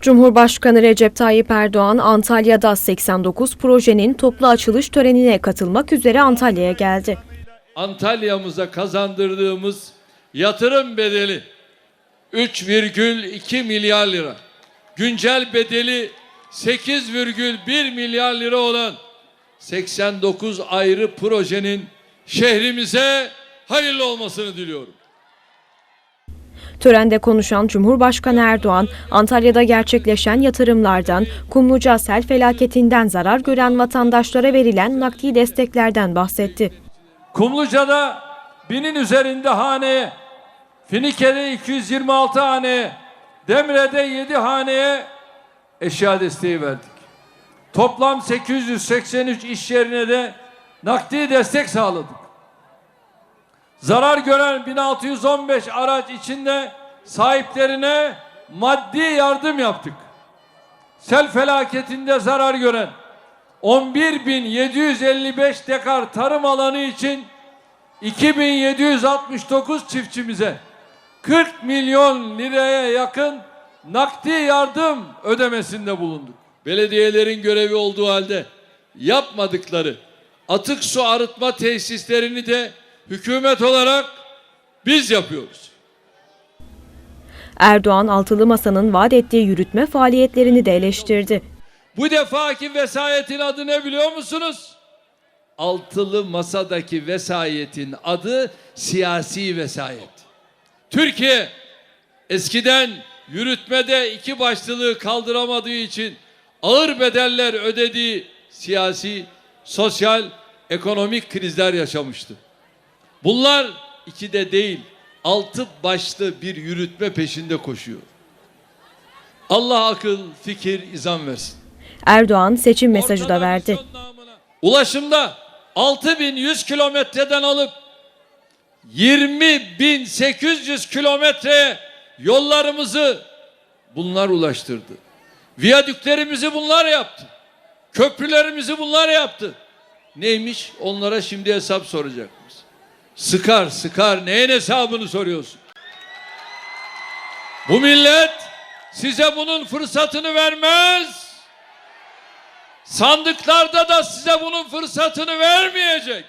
Cumhurbaşkanı Recep Tayyip Erdoğan Antalya'da 89 projenin toplu açılış törenine katılmak üzere Antalya'ya geldi. Antalya'mıza kazandırdığımız yatırım bedeli 3,2 milyar lira. Güncel bedeli 8,1 milyar lira olan 89 ayrı projenin şehrimize hayırlı olmasını diliyorum. Törende konuşan Cumhurbaşkanı Erdoğan, Antalya'da gerçekleşen yatırımlardan, Kumluca sel felaketinden zarar gören vatandaşlara verilen nakdi desteklerden bahsetti. Kumluca'da binin üzerinde hane, Finike'de 226 hane, Demre'de 7 haneye eşya desteği verdik. Toplam 883 iş yerine de nakdi destek sağladık. Zarar gören 1615 araç içinde sahiplerine maddi yardım yaptık. Sel felaketinde zarar gören 11.755 dekar tarım alanı için 2769 çiftçimize 40 milyon liraya yakın nakdi yardım ödemesinde bulunduk. Belediyelerin görevi olduğu halde yapmadıkları atık su arıtma tesislerini de hükümet olarak biz yapıyoruz. Erdoğan, Altılı Masa'nın vaat ettiği yürütme faaliyetlerini de eleştirdi. Bu defaki vesayetin adı ne biliyor musunuz? Altılı masadaki vesayetin adı siyasi vesayet. Türkiye eskiden yürütmede iki başlılığı kaldıramadığı için ağır bedeller ödediği siyasi, sosyal, ekonomik krizler yaşamıştı. Bunlar ikide değil, altı başlı bir yürütme peşinde koşuyor. Allah akıl, fikir, izan versin. Erdoğan seçim mesajı da verdi. Ulaşımda 6100 kilometreden alıp 20.800 kilometre yollarımızı bunlar ulaştırdı. Viyadüklerimizi bunlar yaptı. Köprülerimizi bunlar yaptı. Neymiş? Onlara şimdi hesap soracakmış. Sıkar sıkar neyin hesabını soruyorsun? Bu millet size bunun fırsatını vermez. Sandıklarda da size bunun fırsatını vermeyecek.